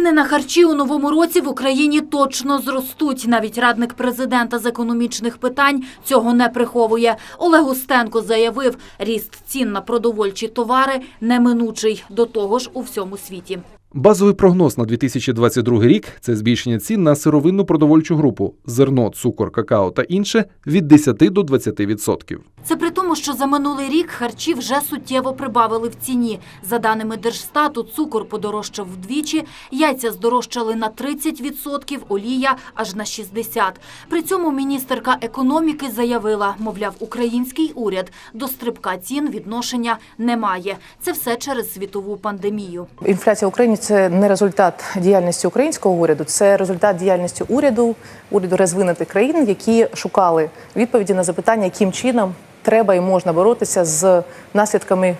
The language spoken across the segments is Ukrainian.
Ціни на харчі у новому році в Україні точно зростуть. Навіть радник президента з економічних питань цього не приховує. Олег Устенко заявив, ріст цін на продовольчі товари неминучий. До того ж у всьому світі. Базовий прогноз на 2022 рік це збільшення цін на сировинну продовольчу групу зерно, цукор, какао та інше від 10 до 20%. Це при тому, що за минулий рік харчі вже суттєво прибавили в ціні. За даними Держстату, цукор подорожчав вдвічі, яйця здорожчали на 30%, олія аж на 60%. При цьому міністерка економіки заявила, мовляв, український уряд до стрибка цін відношення не має. Це все через світову пандемію. Інфляція в Україні це не результат діяльності українського уряду, це результат діяльності уряду, уряду розвинутих країн, які шукали відповіді на запитання, яким чином треба і можна боротися з наслідками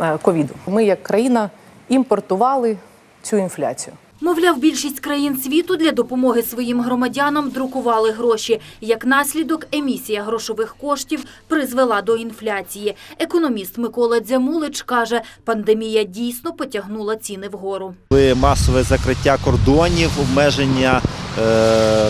е, ковіду. Ми, як країна, імпортували цю інфляцію. Мовляв, більшість країн світу для допомоги своїм громадянам друкували гроші. Як наслідок, емісія грошових коштів призвела до інфляції. Економіст Микола Дзямулич каже, пандемія дійсно потягнула ціни вгору. Масове закриття кордонів, обмеження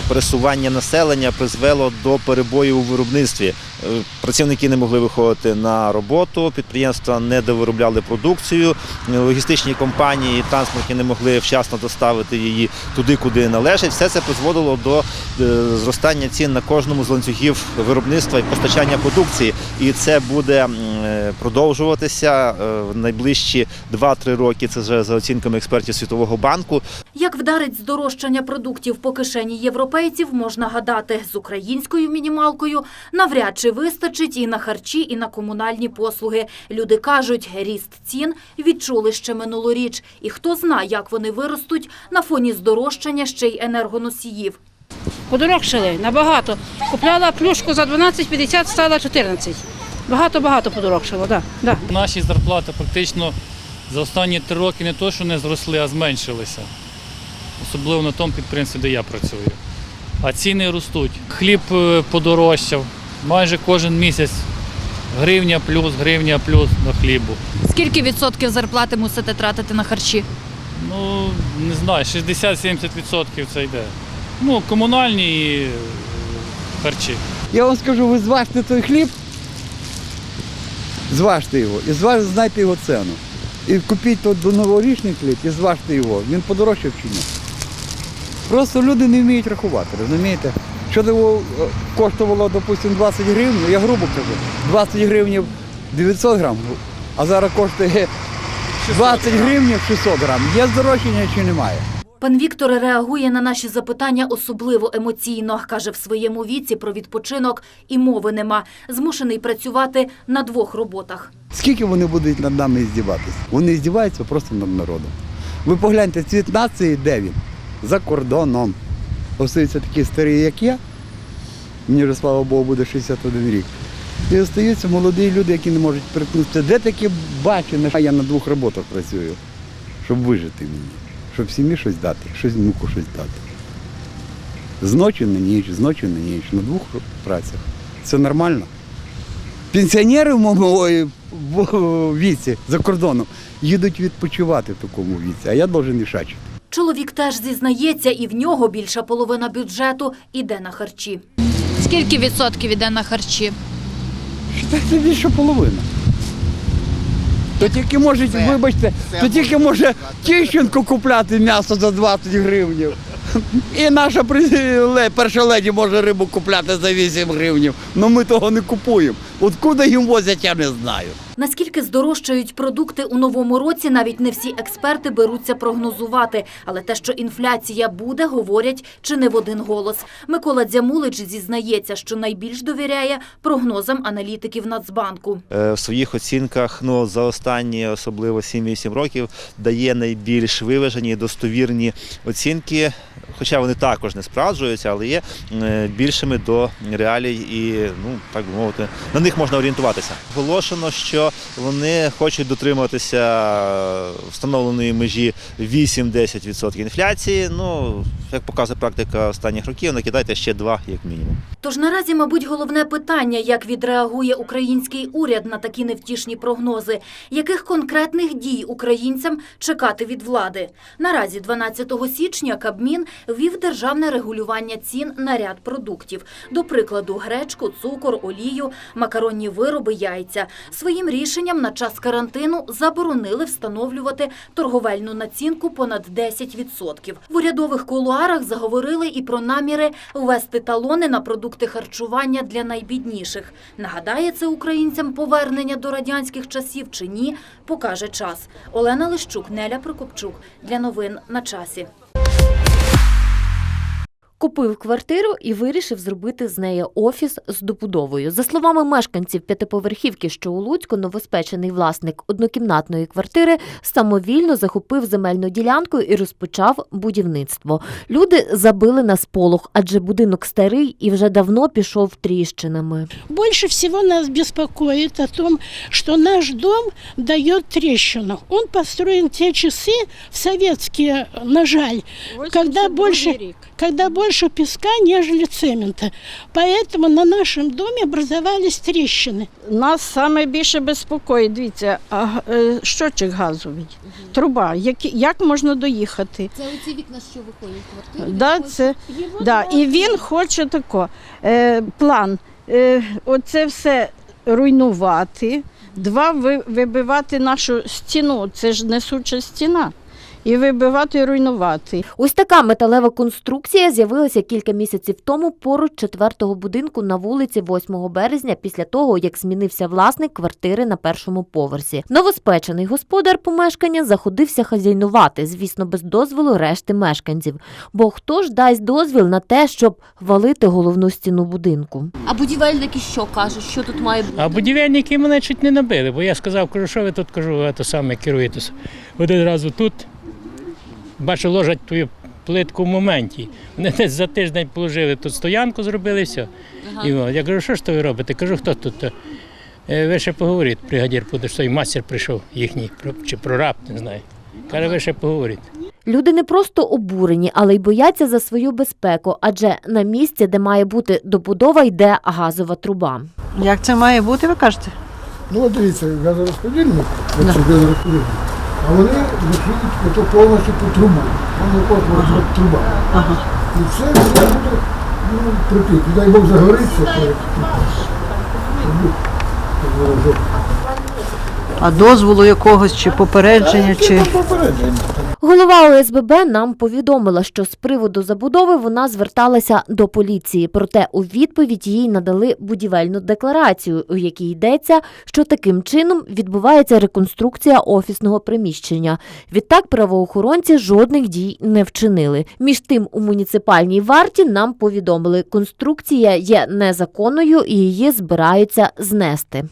пересування населення призвело до перебою у виробництві. Е, Працівники не могли виходити на роботу, підприємства не довиробляли продукцію, е, логістичні компанії, транспортні не могли вчасно доставити її туди, куди належить. Все це призводило до е, зростання цін на кожному з ланцюгів виробництва і постачання продукції. І це буде е, продовжуватися е, в найближчі 2-3 роки. Це вже за оцінками експертів Світового банку. Як вдарить здорожчання продуктів по кишені європейців, можна гадати, з українською мінімалкою навряд чи вистачить і на харчі, і на комунальні послуги. Люди кажуть, ріст цін відчули ще минулоріч. І хто знає, як вони виростуть на фоні здорожчання ще й енергоносіїв. Подорожчали набагато. Купляла плюшку за 12,50, стала 14. Багато-багато подорожчало, так. Да, да. Наші зарплати практично за останні три роки не то, що не зросли, а зменшилися. Особливо на тому підприємстві, де я працюю. А ціни ростуть. Хліб е, подорожчав майже кожен місяць. Гривня плюс, гривня плюс на хлібу. Скільки відсотків зарплати мусите тратити на харчі? Ну, не знаю, 60-70% це йде. Ну, комунальні і е, харчі. Я вам скажу, ви зважте той хліб, зважте його і зваж, знайте його ціну. І купіть тут до новорічний хліб і зважте його. Він подорожчав чи ні. Просто люди не вміють рахувати, розумієте? Що того коштувало, допустимо, 20 гривень, я грубо кажу, 20 гривень 900 грам, а зараз коштує 20 гривень 600 грам. Є здорожчання чи немає? Пан Віктор реагує на наші запитання особливо емоційно. Каже, в своєму віці про відпочинок і мови нема. Змушений працювати на двох роботах. Скільки вони будуть над нами здіватися? Вони здіваються просто над народом. Ви погляньте, цвіт нації, де він? За кордоном. Остаються такі старі, як я. Мені вже, слава Богу, буде 61 рік. І остаються молоді люди, які не можуть перетнутися. Де таке бачено? А я на двох роботах працюю, щоб вижити мені, щоб сім'ї щось дати, щось внуку щось дати. З ночі на ніч, з ночі на ніч, на двох працях. Це нормально. Пенсіонери в моєму віці за кордоном їдуть відпочивати в такому віці, а я должен рішачити. Чоловік теж зізнається, і в нього більша половина бюджету іде на харчі. Скільки відсотків іде на харчі? Считайте більше половина. То тільки може, вибачте, то тільки може Тищенко купляти м'ясо за 20 гривнів. І наша перша леді може рибу купляти за 8 гривнів. але ми того не купуємо. Откуда їм возять, я не знаю. Наскільки здорожчають продукти у новому році, навіть не всі експерти беруться прогнозувати. Але те, що інфляція буде, говорять чи не в один голос. Микола Дзямулич зізнається, що найбільш довіряє прогнозам аналітиків Нацбанку. Е, в своїх оцінках ну, за останні особливо 7-8 років дає найбільш виважені достовірні оцінки, хоча вони також не справджуються, але є е, більшими до реалій і, ну, так би мовити, на них них можна орієнтуватися. Оголошено, що вони хочуть дотримуватися встановленої межі 8-10% інфляції. Ну, як показує практика останніх років, накидайте ще 2 як мінімум. Тож наразі, мабуть, головне питання, як відреагує український уряд на такі невтішні прогнози, яких конкретних дій українцям чекати від влади. Наразі, 12 січня, Кабмін ввів державне регулювання цін на ряд продуктів. До прикладу, гречку, цукор, олію, макаронні вироби, яйця. Своїм рішенням на час карантину заборонили встановлювати торговельну націнку понад 10%. В урядових кулуарах заговорили і про наміри ввести талони на продукти харчування для найбідніших. Нагадає це українцям повернення до радянських часів чи ні, покаже час. Олена Лищук, Неля Прокопчук. Для новин на часі. Купив квартиру і вирішив зробити з неї офіс з добудовою. За словами мешканців п'ятиповерхівки, що у Луцьку, новоспечений власник однокімнатної квартири самовільно захопив земельну ділянку і розпочав будівництво. Люди забили на сполох, адже будинок старий і вже давно пішов тріщинами. Больше всего нас беспокоит о том, что наш дом дает трещину. Он построен в те часы, в советские, на жаль, когда больше, когда больше песка, нежели цемента. Поэтому на нашем доме образовались трещины. Нас саме більше безпокоїть, дивіться, а, е, щотчик газовий, труба, як, як можна доїхати. Це оці вікна, що виходять з квартири. Да, це, да, і він хоче тако, е, план, е, оце все руйнувати, два, ви- вибивати нашу стіну, це ж несуча стіна, і вибивати і руйнувати. Ось така металева конструкція з'явилася кілька місяців тому поруч четвертого будинку на вулиці 8 березня після того, як змінився власник квартири на першому поверсі. Новоспечений господар помешкання заходився хазяйнувати, звісно, без дозволу решти мешканців. Бо хто ж дасть дозвіл на те, щоб валити головну стіну будинку? А будівельники що кажуть, що тут має бути? А будівельники мене чуть не набили, бо я сказав, кажу, що ви тут кажу, ви то саме керуєтеся. Один раз тут бачу, ложать твою плитку в моменті. Вони десь за тиждень положили тут стоянку, зробили все. І я кажу, що ж то ви робите? Кажу, хто тут? «Е, Ви ще поговоріть, бригадір буде, що той мастер прийшов їхній, чи прораб, не знаю. Каже, ви ще поговоріть. Люди не просто обурені, але й бояться за свою безпеку, адже на місці, де має бути добудова, йде газова труба. Як це має бути, ви кажете? Ну, от дивіться, газорозподільник, якщо газорозподільник, а вони виходять ото повністю по трубу. Вони кожного труба. І це все буде ну, припіти. Дай Бог загориться, це тут. щоб А дозволу якогось чи попередження, чи. попередження. Голова ОСББ нам повідомила, що з приводу забудови вона зверталася до поліції. Проте у відповідь їй надали будівельну декларацію, у якій йдеться, що таким чином відбувається реконструкція офісного приміщення. Відтак правоохоронці жодних дій не вчинили. Між тим, у муніципальній варті нам повідомили, конструкція є незаконною і її збираються знести.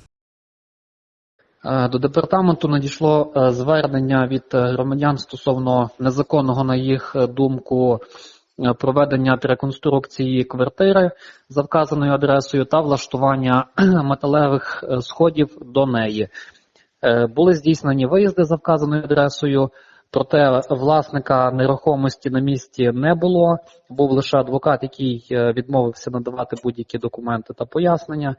Е, До департаменту надійшло е, звернення від е, громадян стосовно незаконного, на їх думку, проведення реконструкції квартири за вказаною адресою та влаштування металевих сходів до неї. Були здійснені виїзди за вказаною адресою, проте власника нерухомості на місці не було. Був лише адвокат, який відмовився надавати будь-які документи та пояснення.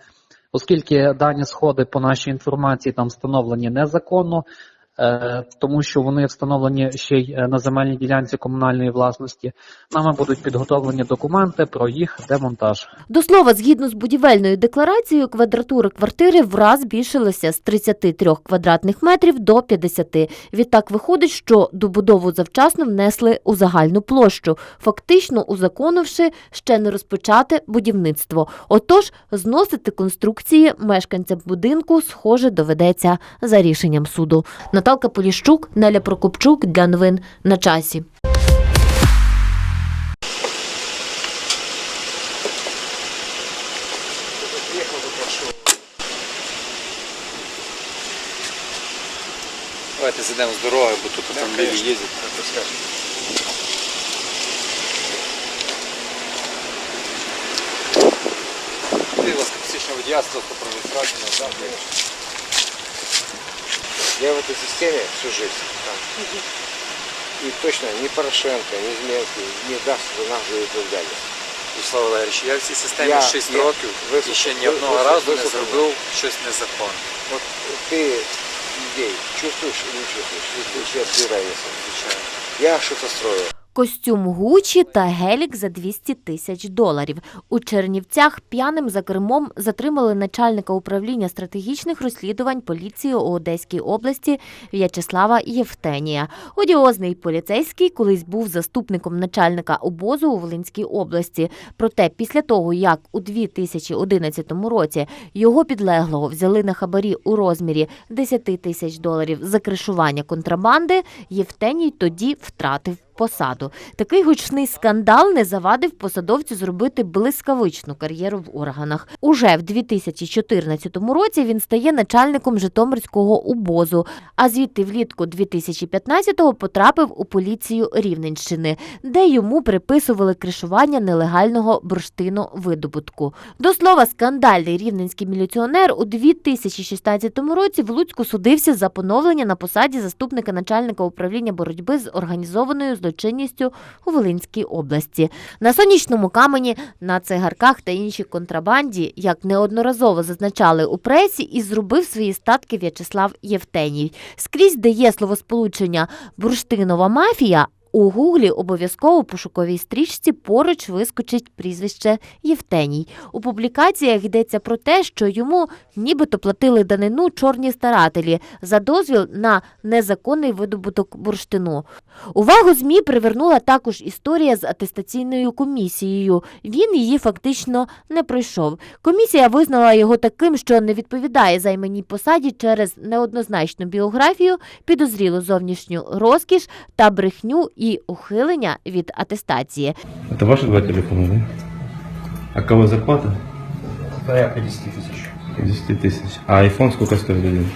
Оскільки дані сходи по нашій інформації там встановлені незаконно, тому що вони встановлені ще й е, на земельній ділянці комунальної власності, нами будуть підготовлені документи про їх демонтаж. До слова, згідно з будівельною декларацією, квадратура квартири враз збільшилася з 33 квадратних метрів до 50. Відтак виходить, що добудову завчасно внесли у загальну площу, фактично узаконивши ще не розпочати будівництво. Отож, зносити конструкції мешканцям будинку, схоже, доведеться за рішенням суду. Наталка Поліщук, Неля Прокопчук для новин на часі. Давайте зайдемо з дороги, бо тут автомобілі їздять. Будь посічна посвідчення про реєстрацію на завжди. Я в этой системе всю жизнь. И точно ни Порошенко, ни Зеленский не даст за нас за відповідальність. Вячеслав Валерійович, я в цій системі Я- 6 я- років вислухав- і ще ні ви- одного вислухав- разу не вислухав. зробив щось незаконне. Вот ты людей чувствуешь или не чувствуешь, если ты сейчас собираешься? Звичайно. Я что-то строю. Костюм Гучі та гелік за 200 тисяч доларів. У Чернівцях п'яним за кермом затримали начальника управління стратегічних розслідувань поліції у Одеській області В'ячеслава Євтенія. Одіозний поліцейський колись був заступником начальника обозу у Волинській області. Проте після того, як у 2011 році його підлеглого взяли на хабарі у розмірі 10 тисяч доларів за кришування контрабанди, Євтеній тоді втратив посаду. Такий гучний скандал не завадив посадовцю зробити блискавичну кар'єру в органах. Уже в 2014 році він стає начальником Житомирського убозу, а звідти влітку 2015-го потрапив у поліцію Рівненщини, де йому приписували кришування нелегального бурштиновидобутку. До слова, скандальний рівненський міліціонер у 2016 році в Луцьку судився за поновлення на посаді заступника начальника управління боротьби з організованою злочинністю у Волинській області. На сонячному камені, на цигарках та іншій контрабанді, як неодноразово зазначали у пресі, і зробив свої статки В'ячеслав Євтеній. Скрізь де є словосполучення бурштинова мафія. У гуглі обов'язково пошуковій стрічці поруч вискочить прізвище Євтеній. У публікаціях йдеться про те, що йому нібито платили данину чорні старателі за дозвіл на незаконний видобуток бурштину. Увагу ЗМІ привернула також історія з атестаційною комісією. Він її фактично не пройшов. Комісія визнала його таким, що не відповідає займаній посаді через неоднозначну біографію, підозрілу зовнішню розкіш та брехню і ухилення від атестації. Це ваші два телефони, да? А кого зарплата? Порядка 10 тисяч. 10 тисяч. А iPhone сколько стоїть один?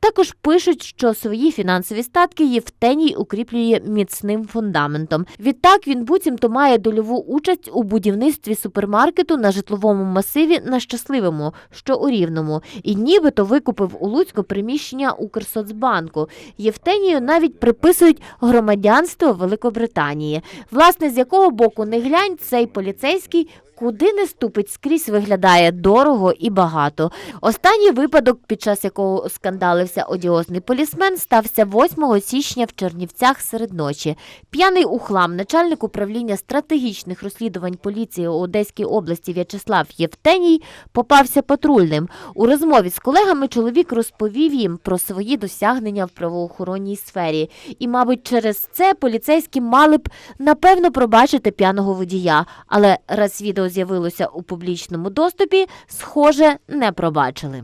Також пишуть, що свої фінансові статки Євтеній укріплює міцним фундаментом. Відтак він буцімто має дольову участь у будівництві супермаркету на житловому масиві на щасливому, що у рівному, і нібито викупив у Луцьку приміщення Укрсоцбанку. Євтенію навіть приписують громадянство Великобританії. Власне, з якого боку не глянь, цей поліцейський. Куди не ступить скрізь виглядає дорого і багато. Останній випадок, під час якого скандалився одіозний полісмен, стався 8 січня в Чернівцях серед ночі. П'яний у хлам начальник управління стратегічних розслідувань поліції у Одеській області В'ячеслав Євтеній попався патрульним. У розмові з колегами чоловік розповів їм про свої досягнення в правоохоронній сфері. І, мабуть, через це поліцейські мали б напевно пробачити п'яного водія. Але раз відео з'явилося у публічному доступі, схоже, не пробачили.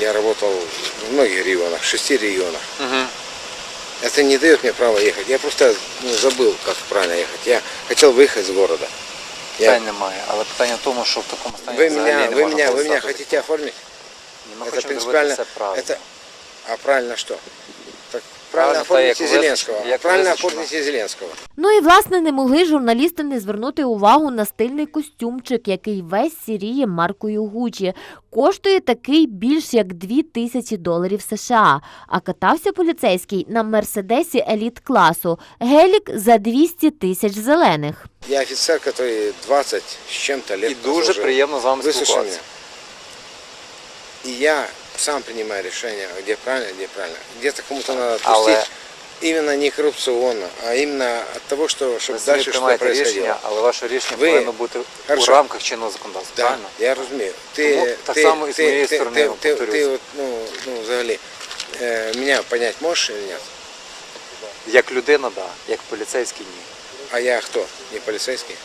Я работал в многих регионах, в шести регионах. Это не дает мне права ехать. Я просто ну, забыл, как правильно ехать. Я хотел выехать из города. Я... Питань немає, але питання в тому, що в такому стані Вы взагалі меня, не вы можна меня, було вы меня стати. хотите оформить? Ні, Ми это хочемо зробити принципиально. все правильно. Это... А правильно что? Правильно Зеленского. як правильно визначено. оформите Зеленского. Ну і власне не могли журналісти не звернути увагу на стильний костюмчик, який весь сіріє маркою Гучі. Коштує такий більш як 2 тисячі доларів США. А катався поліцейський на мерседесі еліт класу. Гелік за 200 тисяч зелених. Я офицер, который 20 с чем-то лет І дуже приємно з вами спілкуватися. И я сам принимаю решение, где правильно, где правильно. Где-то кому-то надо Але- отпустить. Именно не коррупционно, а именно от того, чтобы самі дальше что приймаєте рішення, але ваше рішення Ви- повинно бути Хорошо. у рамках чинного законодавства. Да, Правильно? я розумію. Ти, Тому так ти, само і з моєї ти, сторони, ти, ти, ти, ну, ну, взагалі, е, мене понять можеш чи ні? Як людина, так. Як поліцейський ні. А я хто? Не поліцейський?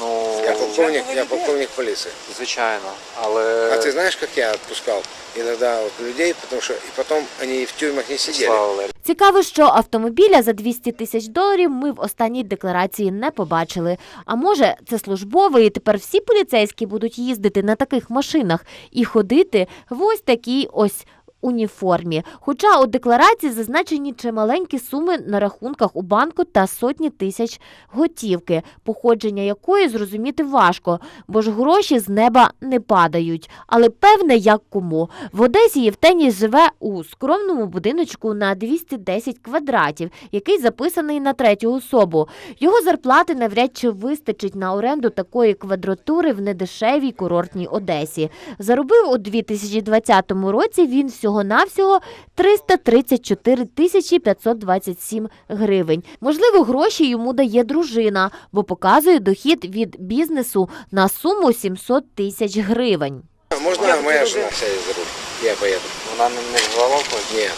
Ну, Я полковник, я полковник полиции. звичайно. Але А ты знаешь, как я отпускал иногда вот людей, потому что и потом они в тюрьмах не сидели. Слава. Цікаво, що автомобіля за 200 тисяч доларів ми в останній декларації не побачили. А може, це службовий, і тепер всі поліцейські будуть їздити на таких машинах і ходити в ось такій ось уніформі. Хоча у декларації зазначені чималенькі суми на рахунках у банку та сотні тисяч готівки, походження якої зрозуміти важко, бо ж гроші з неба не падають. Але певне, як кому. В Одесі Євтеній живе у скромному будиночку на 210 квадратів, який записаний на третю особу. Його зарплати навряд чи вистачить на оренду такої квадратури в недешевій курортній Одесі. Заробив у 2020 році він всього-навсього 334 тисячі 527 гривень. Можливо, гроші йому дає дружина, бо показує дохід від бізнесу на суму 700 тисяч гривень. Можно моя жена сядет за руль? Я поеду. Вона не, вживала алкоголь?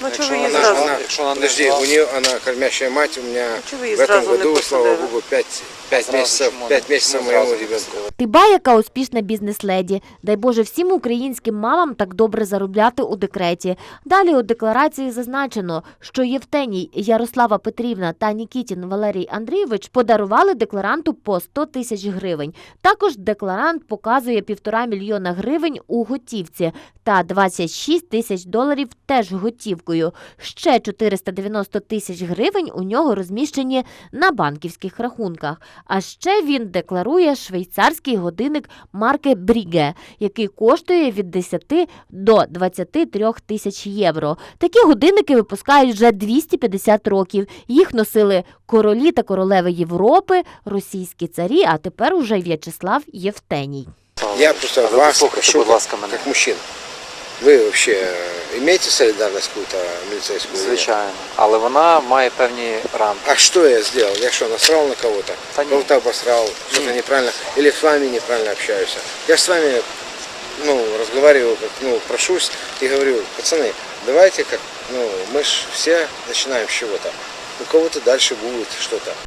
Ну Якщо чого ви її вона- зразу? Она, Якщо вона не подожди, у нее, она кормящая мать, у меня її в этом году, слава богу, 5, 5 месяцев? 5 месяцев моему ребенку. посадили? Ба, яка успішна бізнес-леді. Дай Боже всім українським мамам так добре заробляти у декреті. Далі у декларації зазначено, що Євтеній Ярослава Петрівна та Нікітін Валерій Андрійович подарували декларанту по 100 тисяч гривень. Також декларант показує півтора мільйона гривень у готівці та 26 тисяч доларів теж готівкою. Ще 490 тисяч гривень у нього розміщені на банківських рахунках. А ще він декларує швейцарський годинник марки Бріге, який коштує від 10 до 23 тисяч євро. Такі годинники випускають вже 250 років. Їх носили королі та королеви Європи, російські царі, а тепер уже В'ячеслав Євтеній. Я просто вас прошу, будь ласка, мене. как мужчина. Вы вообще э, имеете солидарность какую-то милицейскую? или нет? Звичайно. Але вона має певні рамки. А что я сделал? Я что, насрал на кого-то? Да нет. Кого-то обосрал? Что-то неправильно? Или с вами неправильно общаюсь? Я с вами ну, разговариваю, как, ну, прошусь и говорю, пацаны, давайте как, ну, мы ж все начинаем с чего-то. У кого-то дальше.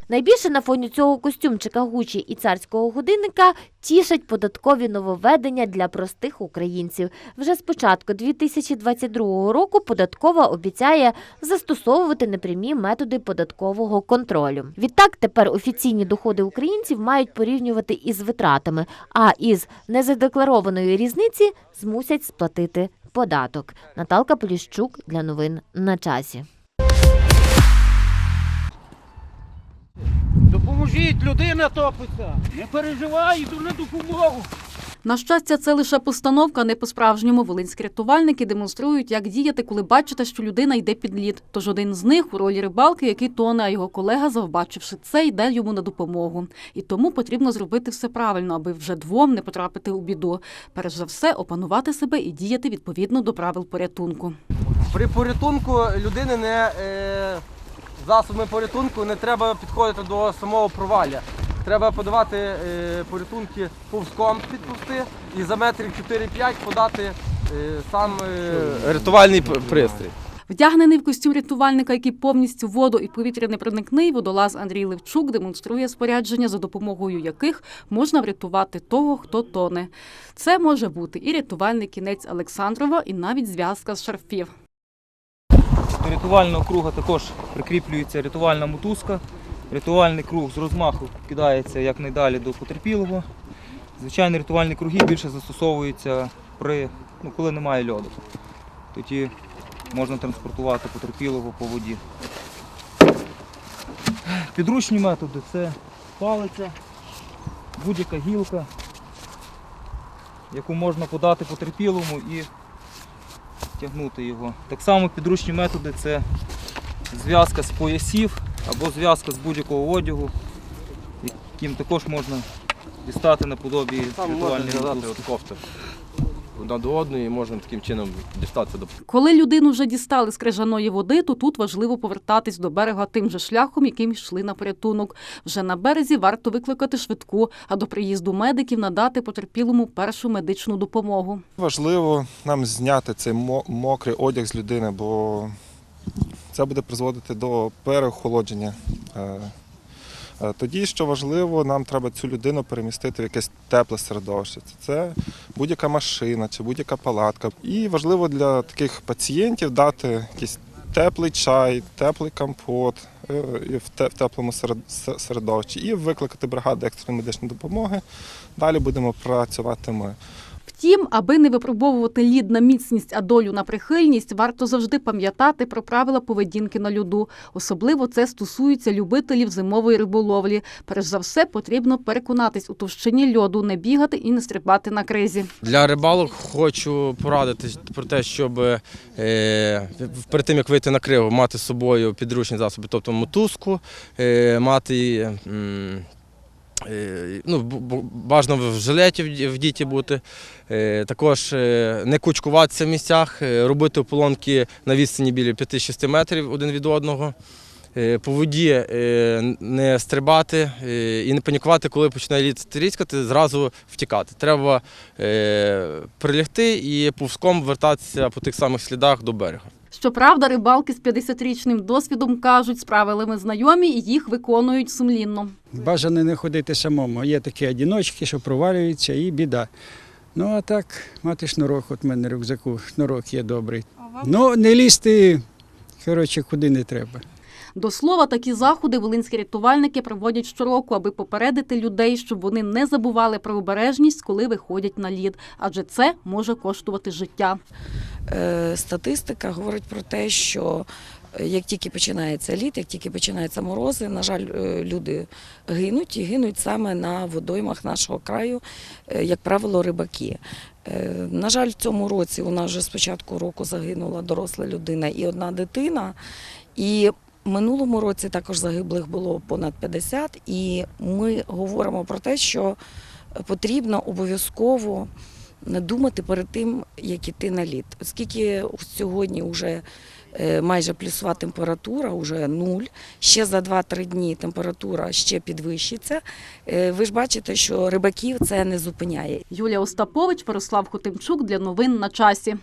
Найбільше на фоні цього костюмчика Гучі і царського годинника тішать податкові нововведення для простих українців. Вже з початку 2022 року податкова обіцяє застосовувати непрямі методи податкового контролю. Відтак тепер офіційні доходи українців мають порівнювати із витратами, а із незадекларованої різниці змусять сплатити податок. Наталка Поліщук для новин на часі. Допоможіть, людина топиться. Не переживай, йду на допомогу. На щастя, це лише постановка, не по-справжньому. Волинські рятувальники демонструють, як діяти, коли бачите, що людина йде під лід. Тож один з них у ролі рибалки, який тоне, а його колега, завбачивши це, йде йому на допомогу. І тому потрібно зробити все правильно, аби вже двом не потрапити у біду. Перш за все, опанувати себе і діяти відповідно до правил порятунку. При порятунку людини не е, засобами порятунку не треба підходити до самого провалля. Треба подавати е, порятунки повзком підповзти і за метрів 4-5 подати е, сам е, рятувальний пристрій. Вдягнений в костюм рятувальника, який повністю воду і повітря не проникний, водолаз Андрій Левчук демонструє спорядження, за допомогою яких можна врятувати того, хто тоне. Це може бути і рятувальний кінець Олександрова, і навіть зв'язка з шарфів. Рятувального круга також прикріплюється рятувальна мотузка. Рятувальний круг з розмаху кидається якнайдалі до потерпілого. Звичайно, рятувальні круги більше застосовуються при, ну, коли немає льоду. Тоді можна транспортувати потерпілого по воді. Підручні методи це палиця, будь-яка гілка, яку можна подати потерпілому і тягнути його. Так само підручні методи це зв'язка з поясів або зв'язка з будь-якого одягу, яким також можна дістати наподобі рятувальної мотузки. кофти одна до одної і можемо таким чином дістатися до Коли людину вже дістали з крижаної води, то тут важливо повертатись до берега тим же шляхом, яким йшли на порятунок. Вже на березі варто викликати швидку, а до приїзду медиків надати потерпілому першу медичну допомогу. Важливо нам зняти цей мо- мокрий одяг з людини, бо це буде призводити до переохолодження. Е, Тоді, що важливо, нам треба цю людину перемістити в якесь тепле середовище. Це- будь-яка машина чи будь-яка палатка. І важливо для таких пацієнтів дати якийсь теплий чай, теплий компот е, в теплому серед- середовищі, і викликати бригаду екстреної медичної допомоги. Далі будемо працювати ми. Втім, аби не випробовувати лід на міцність, а долю на прихильність, варто завжди пам'ятати про правила поведінки на льоду. Особливо це стосується любителів зимової риболовлі. Перш за все, потрібно переконатись у товщині льоду, не бігати і не стрибати на кризі. Для рибалок хочу порадити про те, щоб е, перед тим як вийти на криву, мати з собою підручні засоби, тобто мотузку, е, мати ну, б- б- бажано в жилеті в- діті бути. Е, Також е, не кучкуватися в місцях, е, робити ополонки на відстані біля 5-6 метрів один від одного. Е, По воді е, не стрибати е, і не панікувати, коли починає лід тріскати, зразу втікати. Треба е, прилягти і повзком вертатися по тих самих слідах до берега. Щоправда, рибалки з 50-річним досвідом кажуть, з правилами знайомі і їх виконують сумлінно. Бажано не ходити самому. Є такі одіночки, що провалюються і біда. Ну а так, мати шнурок, от в мене рюкзаку, шнурок є добрий. Ну, не лізти, коротше, куди не треба. До слова, такі заходи волинські рятувальники проводять щороку, аби попередити людей, щоб вони не забували про обережність, коли виходять на лід, адже це може коштувати життя. Е, Статистика говорить про те, що е, як тільки починається літ, як тільки починаються морози, на жаль, е, люди гинуть і гинуть саме на водоймах нашого краю, як правило, рибаки. На жаль, в цьому році у нас вже з початку року загинула доросла людина і одна дитина. І минулому році також загиблих було понад 50. І ми говоримо про те, що потрібно обов'язково думати перед тим, як іти на лід. Оскільки сьогодні вже е, майже плюсова температура, вже нуль, ще за 2-3 дні температура ще підвищиться. Е, Ви ж бачите, що рибаків це не зупиняє. Юлія Остапович, Мирослав Хотимчук для новин на часі.